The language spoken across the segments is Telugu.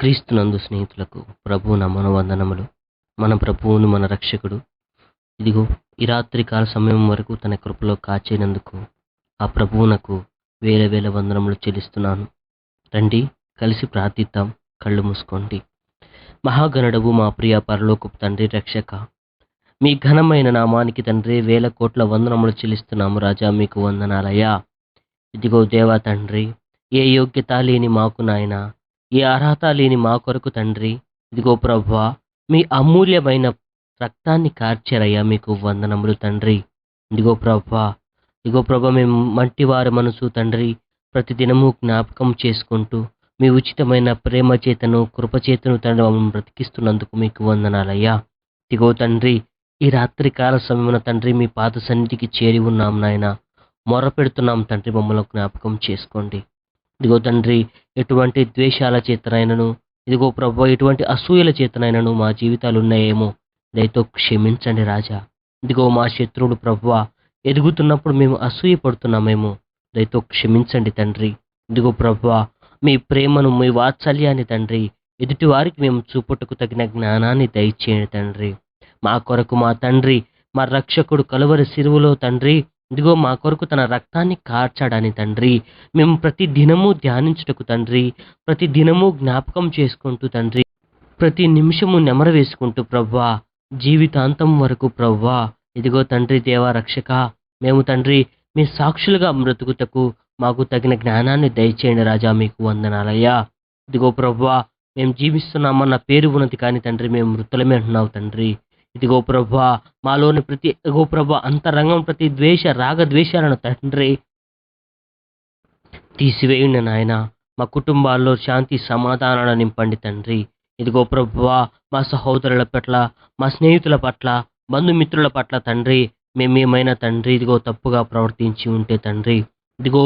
క్రీస్తునందు స్నేహితులకు ప్రభువు నా మనవందనములు మన ప్రభువును మన రక్షకుడు. ఇదిగో ఈ రాత్రి కాల సమయం వరకు తన కృపలో కాచేనందుకు ఆ ప్రభువునకు వేల వేల వందనములు చెల్లిస్తున్నాను. రండి కలిసి ప్రార్థిద్దాం కళ్ళు మూసుకోండి. మహాగణుడవు మా ప్రియ పరలోకపు తండ్రి రక్షక. మీ ఘనమైన నామానికి తండ్రి వేల కోట్ల వందనములు చెల్లిస్తున్నాము రాజా మీకు వందనాలయ్యా. ఇదిగో దేవా తండ్రి ఏ యోగ్యత లేని మాకు నాయన ఈ అర్హత లేని మా కొరకు తండ్రి ఇదిగో ప్రభా మీ అమూల్యమైన రక్తాన్ని కార్చారయ్యా మీకు వందనములు తండ్రి. ఇదిగో ప్రభా ఇదిగో ప్రభా మేము మంటివారి మనసు తండ్రి ప్రతిదినము జ్ఞాపకం చేసుకుంటూ మీ ఉచితమైన ప్రేమ చేతను కృపచేతను తండ్రి మమ్మల్ని బ్రతికిస్తున్నందుకు మీకు వందనాలయ్యా. ఇదిగో తండ్రి ఈ రాత్రి కాల సమయమున తండ్రి మీ పాత సన్నిధికి చేరి ఉన్నాం నాయన. మొర పెడుతున్నాం తండ్రి మమ్మల్ని జ్ఞాపకం చేసుకోండి. ఇదిగో తండ్రి ఎటువంటి ద్వేషాల చేతనైనను ఇదిగో ప్రభు ఎటువంటి అసూయల చేతనైనను మా జీవితాలు ఉన్నాయేమో. దయతో క్షమించండి రాజా. ఇదిగో మా శత్రువుడు ప్రభువ ఎదుగుతున్నప్పుడు మేము అసూయ పడుతున్నామేమో దయతో క్షమించండి తండ్రి. ఇదిగో ప్రభువ మీ ప్రేమను మీ వాత్సల్యాన్ని తండ్రి ఎదుటి వారికి మేము చూపుటకు తగిన జ్ఞానాన్ని దయచేయండి తండ్రి. మా కొరకు మా తండ్రి మా రక్షకుడు కలువరి సిరువులో తండ్రి ఇదిగో మా కొరకు తన రక్తాన్ని కార్చాడని తండ్రి. మేము ప్రతి దినము ధ్యానించుటకు తండ్రి. ప్రతి దినము జ్ఞాపకం చేసుకుంటూ తండ్రి. ప్రతి నిమిషము నెమర వేసుకుంటూ ప్రవ్వా. జీవితాంతం వరకు ప్రవ్వా. ఇదిగో తండ్రి దేవా రక్షక మేము తండ్రి మీ సాక్షులుగా మృతుకుటకు మాకు తగిన జ్ఞానాన్ని దయచేయండి రాజా మీకు వందనాలయ్యా. ఇదిగో ప్రవ్వా మేము జీవిస్తున్నామన్న పేరు ఉన్నది కానీ తండ్రి మేము మృతులమే అంటున్నావు తండ్రి. ఇదిగో ప్రభా మాలోని ప్రతి ఇదిగో ప్రభా అంతరంగం ప్రతి ద్వేష రాగ ద్వేషాలను తండ్రి తీసివేయండి నాయన. మా కుటుంబాల్లో శాంతి సమాధానాలను నింపండి తండ్రి. ఇదిగో ప్రభువా మా సహోదరుల పట్ల మా స్నేహితుల పట్ల బంధుమిత్రుల పట్ల తండ్రి మేమేమైనా తండ్రి ఇదిగో తప్పుగా ప్రవర్తించి ఉంటే తండ్రి ఇదిగో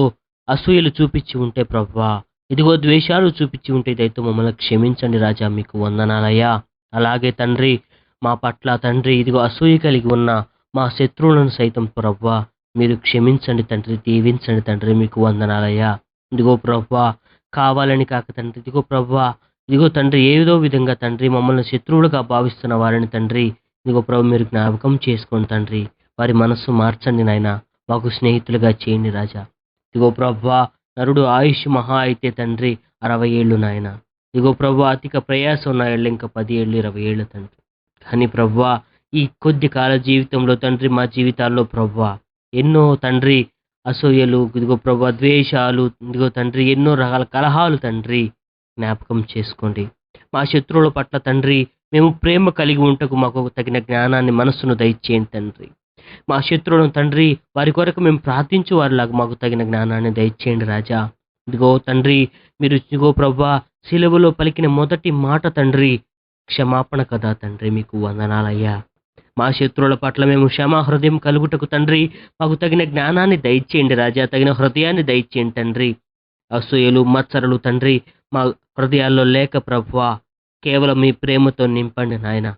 అసూయలు చూపించి ఉంటే ప్రభువా ఇదిగో ద్వేషాలు చూపించి ఉంటే దయతో మమ్మల్ని క్షమించండి రాజా మీకు వందనాలయ్యా. అలాగే తండ్రి మా పట్ల తండ్రి ఇదిగో అసూయ కలిగి ఉన్న మా శత్రువులను సైతం ప్రవ్వా మీరు క్షమించండి తండ్రి దీవించండి తండ్రి మీకు వందనాలయ్యా. ఇదిగో ప్రవ్వా కావాలని కాక తండ్రి ఇదిగో ప్రవ్వా ఇదిగో తండ్రి ఏదో విధంగా తండ్రి మమ్మల్ని శత్రువులుగా భావిస్తున్న వారిని తండ్రి ఇదిగో ప్రభు మీరు జ్ఞాపకం చేసుకోండి తండ్రి వారి మనస్సు మార్చండి నాయన మాకు స్నేహితులుగా చేయండి రాజా. ఇదిగో ప్రవ్వా నరుడు ఆయుష్ మహా అయితే తండ్రి అరవై ఏళ్ళు నాయన. ఇదిగో ప్రభు అధిక ప్రయాసం ఉన్న ఏళ్ళు ఇంకా పది ఏళ్ళు ఇరవై ఏళ్ళు తండ్రి. కానీ ప్రవ్వా ఈ కొద్ది కాల జీవితంలో తండ్రి మా జీవితాల్లో ప్రవ్వా ఎన్నో తండ్రి అసూయలు ఇదిగో ప్రభా ద్వేషాలు ఇదిగో తండ్రి ఎన్నో రకాల కలహాలు తండ్రి జ్ఞాపకం చేసుకోండి. మా శత్రువుల పట్ల తండ్రి మేము ప్రేమ కలిగి ఉంటకు మాకు తగిన జ్ఞానాన్ని మనస్సును దయచేయండి తండ్రి. మా శత్రువులను తండ్రి వారి కొరకు మేము ప్రార్థించు వారిలాగా మాకు తగిన జ్ఞానాన్ని దయచేయండి రాజా. ఇదిగో తండ్రి మీరు ఇదిగో ప్రభా శిలువలో పలికిన మొదటి మాట తండ్రి క్షమాపణ కదా తండ్రి మీకు వందనాలయ్యా. మా శత్రువుల పట్ల మేము క్షమా హృదయం కలుగుటకు తండ్రి మాకు తగిన జ్ఞానాన్ని దయచేయండి రాజా తగిన హృదయాన్ని దయచేయండి తండ్రి. అసూయలు మత్సరలు తండ్రి మా హృదయాల్లో లేక ప్రభువా కేవలం మీ ప్రేమతో నింపండి నాయన.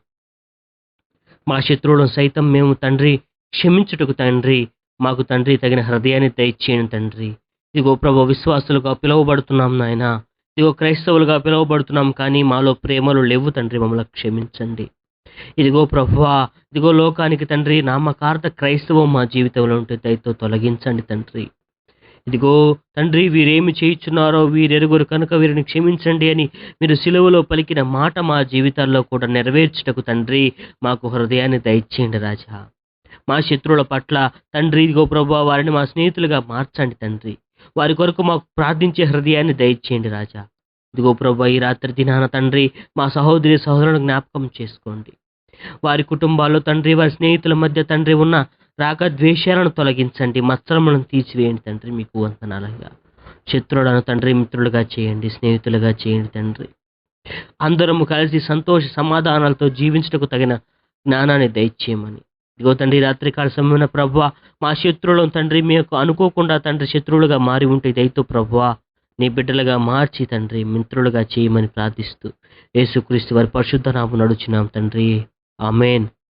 మా శత్రువులను సైతం మేము తండ్రి క్షమించుటకు తండ్రి మాకు తండ్రి తగిన హృదయాన్ని దయచేయండి తండ్రి. ఇదిగో ప్రభు విశ్వాసులుగా పిలువబడుతున్నాం నాయన. ఇదిగో క్రైస్తవులుగా పిలువబడుతున్నాం కానీ మాలో ప్రేమలు లేవు తండ్రి మమ్మల్ని క్షమించండి. ఇదిగో ప్రభువా ఇదిగో లోకానికి తండ్రి నామకార్థ క్రైస్తవం మా జీవితంలో ఉంటే దయతో తొలగించండి తండ్రి. ఇదిగో తండ్రి వీరేమి చేయించున్నారో వీరెరుగురు కనుక వీరిని క్షమించండి అని మీరు సిలువలో పలికిన మాట మా జీవితాల్లో కూడా నెరవేర్చుటకు తండ్రి మాకు హృదయాన్ని దయచేయండి రాజా. మా శత్రువుల పట్ల తండ్రి ఇదిగో ప్రభు వారిని మా స్నేహితులుగా మార్చండి తండ్రి. వారి కొరకు మాకు ప్రార్థించే హృదయాన్ని దయచేయండి రాజా. ఇదిగో ప్రభు ఈ రాత్రి దినాన తండ్రి మా సహోదరి సహోదరులను జ్ఞాపకం చేసుకోండి. వారి కుటుంబాల్లో తండ్రి వారి స్నేహితుల మధ్య తండ్రి ఉన్న రాగ ద్వేషాలను తొలగించండి. మత్సరములను తీసివేయండి తండ్రి మీకు వంతనాలుగా శత్రువులను తండ్రి మిత్రులుగా చేయండి స్నేహితులుగా చేయండి తండ్రి. అందరము కలిసి సంతోష సమాధానాలతో జీవించటకు తగిన జ్ఞానాన్ని దయచేయమని. ఇదిగో తండ్రి రాత్రికాల సమయమైన ప్రభు మా శత్రువులను తండ్రి మీకు అనుకోకుండా తండ్రి శత్రువులుగా మారి ఉంటే దయతో ప్రభు నీ బిడ్డలుగా మార్చి తండ్రి మిత్రులుగా చేయమని ప్రార్థిస్తూ యేసుక్రీస్తు వారి పరిశుద్ధ నామం నడుచున్నాం తండ్రి. ఆమెన్.